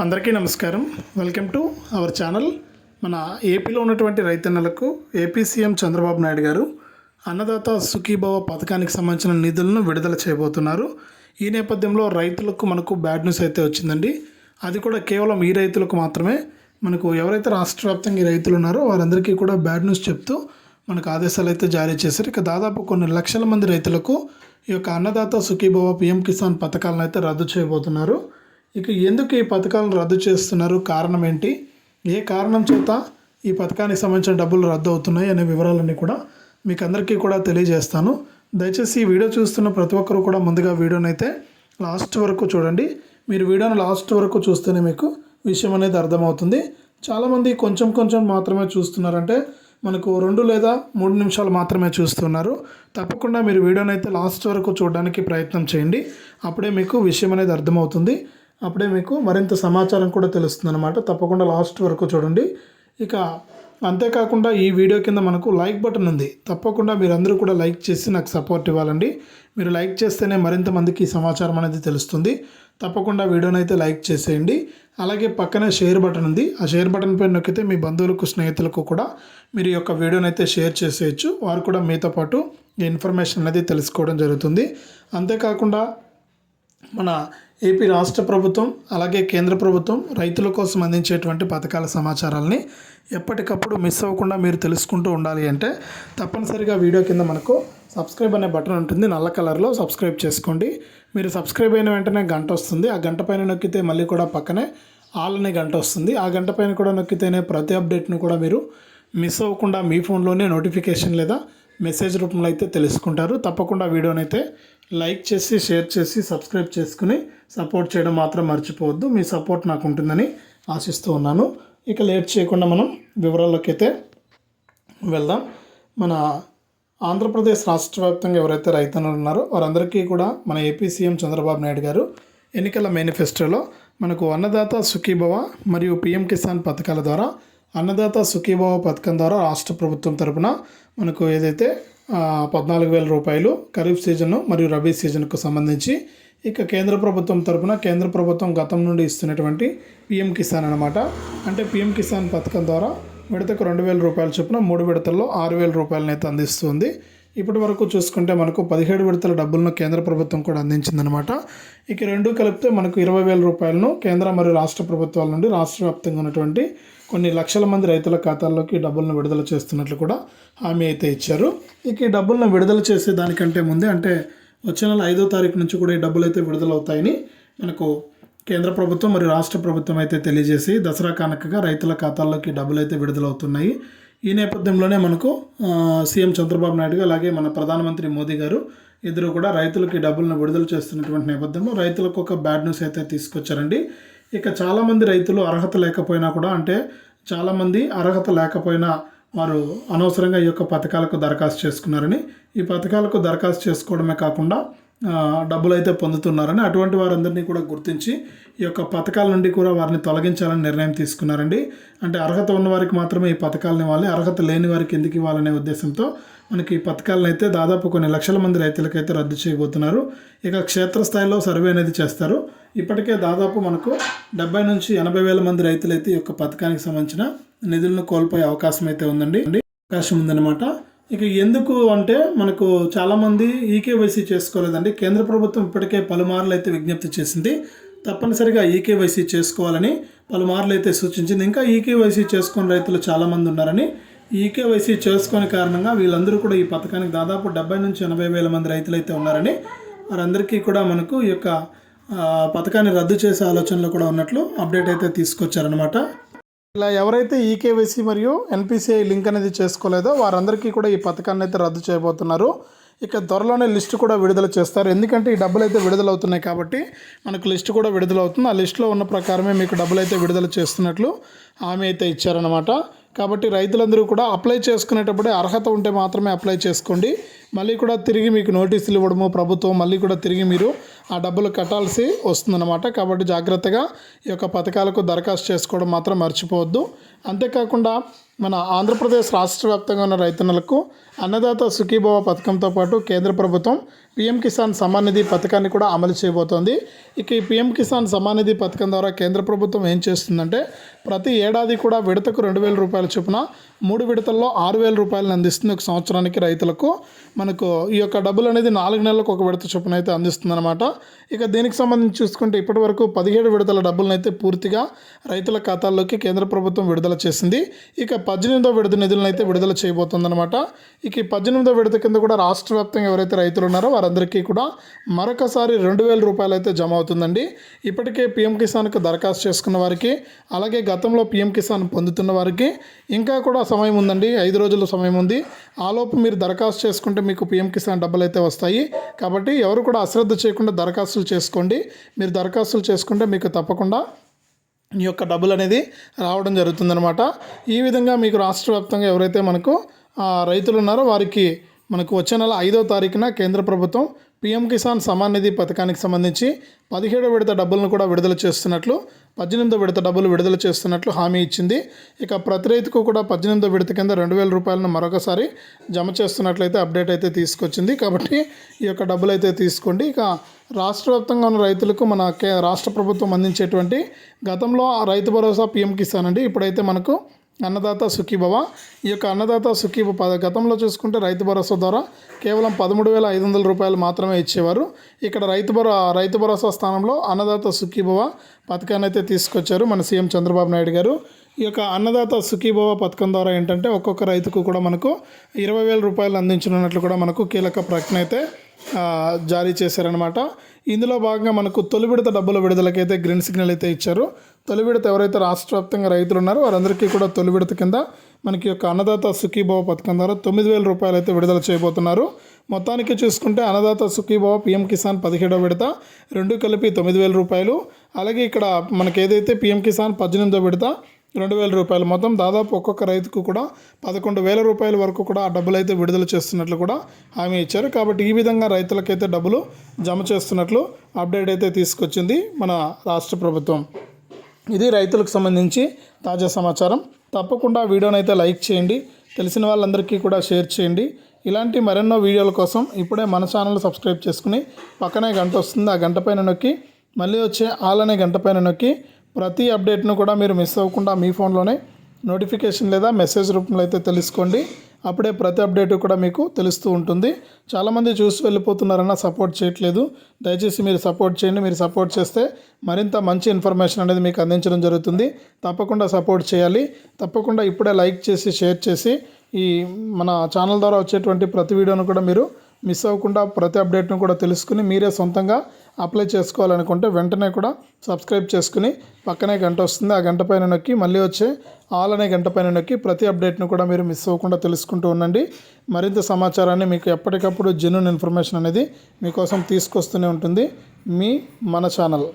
అందరికీ నమస్కారం. Welcome to our channel. మన ఏపీలో ఉన్నటువంటి రైతన్నలకు ఏపీ సీఎం చంద్రబాబు నాయుడు గారు అన్నదాత సుఖీభవ పథకానికి సంబంధించిన నిధులను విడుదల చేయబోతున్నారు. ఈ నేపథ్యంలో రైతులకు మనకు బ్యాడ్ న్యూస్ అయితే వచ్చిందండి. అది కూడా కేవలం ఈ రైతులకు మాత్రమే. మనకు ఎవరైతే రాష్ట్ర వ్యాప్తంగా ఈ రైతులు ఉన్నారో వారందరికీ కూడా బ్యాడ్ న్యూస్ చెప్తూ మనకు ఆదేశాలు అయితే జారీ చేశారు. ఇక దాదాపు కొన్ని లక్షల మంది రైతులకు ఈ యొక్క అన్నదాత సుఖీభవ పిఎం కిసాన్ పథకాలను అయితే రద్దు చేయబోతున్నారు. ఇక ఎందుకు ఈ పథకాలను రద్దు చేస్తున్నారు? కారణం ఏంటి ఏ కారణం చేత ఈ పథకానికి సంబంధించిన డబ్బులు రద్దు అవుతున్నాయి అనే వివరాలన్నీ కూడా మీకు అందరికీ కూడా తెలియజేస్తాను. దయచేసి ఈ వీడియో చూస్తున్న ప్రతి ఒక్కరు కూడా ముందుగా వీడియోని అయితే లాస్ట్ వరకు చూడండి. మీరు వీడియోని లాస్ట్ వరకు చూస్తేనే మీకు విషయం అనేది అర్థమవుతుంది. చాలామంది కొంచెం కొంచెం మాత్రమే చూస్తున్నారంటే మనకు రెండు లేదా మూడు నిమిషాలు మాత్రమే చూస్తున్నారు. తప్పకుండా మీరు వీడియోని అయితే లాస్ట్ వరకు చూడడానికి ప్రయత్నం చేయండి. అప్పుడే మీకు విషయం అనేది అర్థమవుతుంది. అప్పుడే మీకు మరింత సమాచారం కూడా తెలుస్తుంది అనమాట తప్పకుండా లాస్ట్ వరకు చూడండి. ఇక అంతేకాకుండా ఈ వీడియో కింద మనకు లైక్ బటన్ ఉంది. తప్పకుండా మీరందరూ కూడా లైక్ చేసి నాకు సపోర్ట్ ఇవ్వాలండి. మీరు లైక్ చేస్తేనే మరింత మందికి ఈ సమాచారం అనేది తెలుస్తుంది. తప్పకుండా వీడియోని అయితే లైక్ చేసేయండి. అలాగే పక్కనే షేర్ బటన్ ఉంది. ఆ షేర్ బటన్ పైన నొక్కితే మీ బంధువులకు స్నేహితులకు కూడా మీరు ఈ యొక్క వీడియోని అయితే షేర్ చేసేయచ్చు. వారు కూడా మీతో పాటు ఈ ఇన్ఫర్మేషన్ అనేది తెలుసుకోవడం జరుగుతుంది. అంతేకాకుండా మన ఏపీ రాష్ట్ర ప్రభుత్వం అలాగే కేంద్ర ప్రభుత్వం రైతుల కోసం అందించేటువంటి పథకాల సమాచారాలని ఎప్పటికప్పుడు మిస్ అవ్వకుండా మీరు తెలుసుకుంటూ ఉండాలి అంటే తప్పనిసరిగా వీడియో కింద మనకు సబ్స్క్రైబ్ అనే బటన్ ఉంటుంది. నల్ల కలర్లో సబ్స్క్రైబ్ చేసుకోండి. మీరు సబ్స్క్రైబ్ అయిన వెంటనే గంట వస్తుంది. ఆ గంట పైన నొక్కితే మళ్ళీ కూడా పక్కనే ఆల్ అనే గంట వస్తుంది. ఆ గంట పైన కూడా నొక్కితేనే ప్రతి అప్డేట్ను కూడా మీరు మిస్ అవ్వకుండా మీ ఫోన్లోనే నోటిఫికేషన్ లేదా మెసేజ్ రూపంలో అయితే తెలుసుకుంటారు. తప్పకుండా వీడియోనైతే అయితే లైక్ చేసి షేర్ చేసి సబ్స్క్రైబ్ చేసుకుని సపోర్ట్ చేయడం మాత్రం మర్చిపోవద్దు. మీ సపోర్ట్ నాకు ఉంటుందని ఆశిస్తూ ఉన్నాను. ఇక లేట్ చేయకుండా మనం వివరాల్లోకి అయితే వెళ్దాం. మన ఆంధ్రప్రదేశ్ రాష్ట్ర వ్యాప్తంగా ఎవరైతే రైతన్నులు ఉన్నారో వారందరికీ కూడా మన ఏపీ సీఎం చంద్రబాబు నాయుడు గారు ఎన్నికల మేనిఫెస్టోలో మనకు అన్నదాత సుఖీభవ మరియు పిఎం కిసాన్ పథకాల ద్వారా అన్నదాత సుఖీభవ పథకం ద్వారా రాష్ట్ర ప్రభుత్వం తరపున మనకు ఏదైతే పద్నాలుగు వేల రూపాయలు ఖరీఫ్ సీజన్ మరియు రబీ సీజన్కు సంబంధించి ఇక కేంద్ర ప్రభుత్వం తరపున కేంద్ర ప్రభుత్వం గతం నుండి ఇస్తున్నటువంటి పిఎం కిసాన్ అనమాట అంటే పిఎం కిసాన్ పథకం ద్వారా విడతకు రెండు వేల రూపాయల చొప్పున మూడు విడతల్లో ఆరు వేల రూపాయలనైతే అందిస్తుంది. ఇప్పటి వరకు చూసుకుంటే మనకు పదిహేడు విడతల డబ్బులను కేంద్ర ప్రభుత్వం కూడా అందించిందనమాట ఇక రెండు కలిపితే మనకు ఇరవై వేల రూపాయలను కేంద్ర మరియు రాష్ట్ర ప్రభుత్వాల నుండి రాష్ట్ర వ్యాప్తంగా ఉన్నటువంటి కొన్ని లక్షల మంది రైతుల ఖాతాల్లోకి డబ్బులను విడుదల చేస్తున్నట్లు కూడా హామీ అయితే ఇచ్చారు. ఇక ఈ డబ్బులను విడుదల చేసే దానికంటే ముందే అంటే వచ్చే నెల ఐదో తారీఖు నుంచి కూడా ఈ డబ్బులు అయితే విడుదలవుతాయని మనకు కేంద్ర ప్రభుత్వం మరియు రాష్ట్ర ప్రభుత్వం అయితే తెలియజేసి దసరా కానుకగా రైతుల ఖాతాల్లోకి డబ్బులు అయితే విడుదలవుతున్నాయి. ఈ నేపథ్యంలోనే మనకు సీఎం చంద్రబాబు నాయుడు గారు అలాగే మన ప్రధానమంత్రి మోదీ గారు ఇద్దరు కూడా రైతులకి డబ్బులను విడుదల చేస్తున్నటువంటి నేపథ్యంలో రైతులకు ఒక బ్యాడ్ న్యూస్ అయితే తీసుకొచ్చారండి. ఇక చాలామంది రైతులు అర్హత లేకపోయినా కూడా అంటే చాలామంది అర్హత లేకపోయినా వారు అనవసరంగా ఈ యొక్క పథకాలకు దరఖాస్తు చేసుకున్నారని. ఈ పథకాలకు దరఖాస్తు చేసుకోవడమే కాకుండా డబ్బులు అయితే పొందుతున్నారని అటువంటి వారందరినీ కూడా గుర్తించి ఈ యొక్క పథకాల నుండి కూడా వారిని తొలగించాలని నిర్ణయం తీసుకున్నారండి. అంటే అర్హత ఉన్న వారికి మాత్రమే ఈ పథకాలను ఇవ్వాలి అర్హత లేని వారికి ఎందుకు ఇవ్వాలనే ఉద్దేశంతో మనకి ఈ పథకాలను అయితే దాదాపు కొన్ని లక్షల మంది రైతులకైతే రద్దు చేయబోతున్నారు. ఇక క్షేత్రస్థాయిలో సర్వే అనేది చేస్తారు. ఇప్పటికే దాదాపు మనకు డెబ్బై నుంచి ఎనభై వేల మంది రైతులైతే ఈ యొక్క పథకానికి సంబంధించిన నిధులను కోల్పోయే అవకాశం అయితే ఉందండి. అవకాశం ఉందన్నమాట. ఇక ఎందుకు అంటే మనకు చాలామంది ఈకేవైసీ చేసుకోలేదండి. కేంద్ర ప్రభుత్వం ఇప్పటికే పలుమార్లు అయితే విజ్ఞప్తి చేసింది. తప్పనిసరిగా ఈకేవైసీ చేసుకోవాలని పలుమార్లు అయితే సూచించింది. ఇంకా ఈకేవైసీ చేసుకుని రైతులు చాలామంది ఉన్నారని. ఈకేవైసీ చేసుకునే కారణంగా వీళ్ళందరూ కూడా ఈ పథకానికి దాదాపు డెబ్బై నుంచి ఎనభై వేల మంది రైతులు అయితే ఉన్నారని. వారందరికీ కూడా మనకు ఈ యొక్క పథకాన్ని రద్దు చేసే ఆలోచనలో కూడా ఉన్నట్లు అప్డేట్ అయితే తీసుకొచ్చారనమాట ఇలా ఎవరైతే ఈకేవైసీ మరియు ఎన్పిసిఐ లింక్ అనేది చేసుకోలేదో వారందరికీ కూడా ఈ పథకాన్ని అయితే రద్దు చేయబోతున్నారు. ఇక త్వరలోనే లిస్ట్ కూడా విడుదల చేస్తారు. ఎందుకంటే ఈ డబ్బులు అయితే విడుదలవుతున్నాయి కాబట్టి మనకు లిస్ట్ కూడా విడుదల అవుతుంది ఆ లిస్టులో ఉన్న ప్రకారమే మీకు డబ్బులు అయితే విడుదల చేస్తున్నట్లు హామీ అయితే ఇచ్చారనమాట కాబట్టి రైతులందరూ కూడా అప్లై చేసుకునేటప్పుడే అర్హత ఉంటే మాత్రమే అప్లై చేసుకోండి. మళ్ళీ కూడా తిరిగి మీకు నోటీసులు ఇవ్వడము ప్రభుత్వం మళ్ళీ కూడా తిరిగి మీరు ఆ డబ్బులు కట్టాల్సి వస్తుందన్నమాట. కాబట్టి జాగ్రత్తగా ఈ యొక్క పథకాలకు దరఖాస్తు చేసుకోవడం మాత్రం మర్చిపోవద్దు. అంతేకాకుండా మన ఆంధ్రప్రదేశ్ రాష్ట్ర వ్యాప్తంగా ఉన్న రైతన్నలకు అన్నదాత సుఖీభవ పథకంతో పాటు కేంద్ర ప్రభుత్వం పీఎం కిసాన్ సమ్మాన్ నిధి పథకాన్ని కూడా అమలు చేయబోతోంది. ఇక ఈ పీఎం కిసాన్ సమ్మాన్ నిధి పథకం ద్వారా కేంద్ర ప్రభుత్వం ఏం చేస్తుందంటే ప్రతి ఏడాది కూడా విడతకు రెండు వేల రూపాయల చొప్పున మూడు విడతల్లో ఆరు వేల రూపాయలను అందిస్తుంది ఒక సంవత్సరానికి రైతులకు. మనకు ఈ యొక్క డబ్బులు అనేది నాలుగు నెలలకు ఒక విడత చొప్పున అయితే అందిస్తుందన్నమాట. ఇక దీనికి సంబంధించి చూసుకుంటే ఇప్పటి వరకు పదిహేడు విడతల డబ్బులను అయితే పూర్తిగా రైతుల ఖాతాల్లోకి కేంద్ర ప్రభుత్వం విడుదల చేసింది. ఇక పద్దెనిమిదో విడత నిధులను అయితే విడుదల చేయబోతుందన్నమాట. ఇక ఈ పద్దెనిమిదో విడత కింద కూడా రాష్ట్ర వ్యాప్తంగా ఎవరైతే రైతులు ఉన్నారో వారందరికీ కూడా మరొకసారి రెండు వేల రూపాయలు అయితే జమ అవుతుందండి. ఇప్పటికే పీఎం కిసాన్కు దరఖాస్తు చేసుకున్న వారికి అలాగే గతంలో పీఎం కిసాన్ పొందుతున్న వారికి ఇంకా కూడా సమయం ఉందండి. ఐదు రోజుల సమయం ఉంది. ఆలోపు మీరు దరఖాస్తు చేసుకుంటే మీకు పీఎం కిసాన్ డబ్బులు అయితే వస్తాయి. కాబట్టి ఎవరు కూడా అశ్రద్ధ చేయకుండా దరఖాస్తులు చేసుకోండి. మీరు దరఖాస్తులు చేసుకుంటే మీకు తప్పకుండా ఈ యొక్క డబ్బులు అనేది రావడం జరుగుతుందనమాట ఈ విధంగా మీకు రాష్ట్ర వ్యాప్తంగా ఎవరైతే మనకు రైతులు ఉన్నారో వారికి మనకు వచ్చే నెల ఐదో తారీఖున కేంద్ర ప్రభుత్వం పీఎం కిసాన్ సమాన్ నిధి పథకానికి సంబంధించి పదిహేడో విడత డబ్బులను కూడా విడుదల చేస్తున్నట్లు పద్దెనిమిదో విడత డబ్బులు విడుదల చేస్తున్నట్లు హామీ ఇచ్చింది. ఇక ప్రతి రైతుకు కూడా పద్దెనిమిదో విడత కింద రెండు వేల రూపాయలను మరొకసారి జమ చేస్తున్నట్లయితే అప్డేట్ అయితే తీసుకొచ్చింది. కాబట్టి ఈ యొక్క డబ్బులు అయితే తీసుకోండి. ఇక రాష్ట్ర వ్యాప్తంగా ఉన్న రైతులకు మన కే రాష్ట్ర ప్రభుత్వం అందించేటువంటి గతంలో ఆ రైతు భరోసా పీఎం కిసాన్ అండి. ఇప్పుడైతే మనకు అన్నదాత సుఖీభవ. ఈ యొక్క అన్నదాత సుఖీభ పద గతంలో చూసుకుంటే రైతు భరోసా ద్వారా కేవలం పదమూడు వేల ఐదు వందల రూపాయలు మాత్రమే ఇచ్చేవారు. ఇక్కడ రైతు భరో రైతు భరోసా స్థానంలో అన్నదాత సుఖీభవ పథకాన్ని అయితే తీసుకొచ్చారు మన సీఎం చంద్రబాబు నాయుడు గారు. ఈ యొక్క అన్నదాత సుఖీభవ పథకం ద్వారా ఏంటంటే ఒక్కొక్క రైతుకు కూడా మనకు ఇరవై వేల రూపాయలు అందించనున్నట్లు కూడా మనకు కీలక ప్రకటన అయితే జారీ చేశారనమాట ఇందులో భాగంగా మనకు తొలి విడత డబ్బుల విడుదలకైతే గ్రీన్ సిగ్నల్ అయితే ఇచ్చారు. తొలి విడత ఎవరైతే రాష్ట్ర వ్యాప్తంగా రైతులు ఉన్నారో వారందరికీ కూడా తొలి విడత కింద మనకి యొక్క అన్నదాత సుఖీభవ పథకం ద్వారా తొమ్మిది వేల రూపాయలు అయితే విడుదల చేయబోతున్నారు. మొత్తానికి చూసుకుంటే అన్నదాత సుఖీభవ పిఎం కిసాన్ పదిహేడవ విడత రెండు కలిపి తొమ్మిది వేల రూపాయలు. అలాగే ఇక్కడ మనకి ఏదైతే పిఎం కిసాన్ పద్దెనిమిదో విడత రెండు వేల రూపాయలు. మొత్తం దాదాపు ఒక్కొక్క రైతుకు కూడా పదకొండు వేల రూపాయల వరకు కూడా ఆ డబ్బులు అయితే విడుదల చేస్తున్నట్లు కూడా హామీ ఇచ్చారు. కాబట్టి ఈ విధంగా రైతులకైతే డబ్బులు జమ చేస్తున్నట్లు అప్డేట్ అయితే తీసుకొచ్చింది మన రాష్ట్ర ప్రభుత్వం. ఇది రైతులకు సంబంధించి తాజా సమాచారం. తప్పకుండా వీడియోని అయితే లైక్ చేయండి. తెలిసిన వాళ్ళందరికీ కూడా షేర్ చేయండి. ఇలాంటి మరెన్నో వీడియోల కోసం ఇప్పుడే మన ఛానల్ సబ్స్క్రైబ్ చేసుకుని పక్కనే గంట వస్తుంది. ఆ గంట పైన నొక్కి మళ్ళీ వచ్చే ఆల్ అనే గంట పైన నొక్కి ప్రతి అప్డేట్ను కూడా మీరు మిస్ అవ్వకుండా మీ ఫోన్లోనే నోటిఫికేషన్ లేదా మెసేజ్ రూపంలో అయితే తెలుసుకోండి. అప్పుడే ప్రతి అప్డేట్ కూడా మీకు తెలుస్తూ ఉంటుంది. చాలామంది చూసి వెళ్ళిపోతున్నారన్న సపోర్ట్ చేయట్లేదు. దయచేసి మీరు సపోర్ట్ చేయండి. మీరు సపోర్ట్ చేస్తే మరింత మంచి ఇన్ఫర్మేషన్ అనేది మీకు అందించడం జరుగుతుంది. తప్పకుండా సపోర్ట్ చేయాలి. తప్పకుండా ఇప్పుడే లైక్ చేసి షేర్ చేసి ఈ మన ఛానల్ ద్వారా వచ్చేటువంటి ప్రతి వీడియోను కూడా మీరు మిస్ అవ్వకుండా ప్రతి అప్డేట్ను కూడా తెలుసుకుని మీరే సొంతంగా అప్లై చేసుకోవాలనుకుంటే వెంటనే కూడా సబ్స్క్రైబ్ చేసుకుని పక్కనే గంట వస్తుంది. ఆ గంట పైన నొక్కి మళ్ళీ వచ్చే ఆల్ అనే గంట పైన నొక్కి ప్రతి అప్డేట్ను కూడా మీరు మిస్ అవ్వకుండా తెలుసుకుంటూ ఉండండి. మరింత సమాచారాన్ని మీకు ఎప్పటికప్పుడు జెన్యున్ ఇన్ఫర్మేషన్ అనేది మీకోసం తీసుకొస్తూనే ఉంటుంది. మీ మన ఛానల్.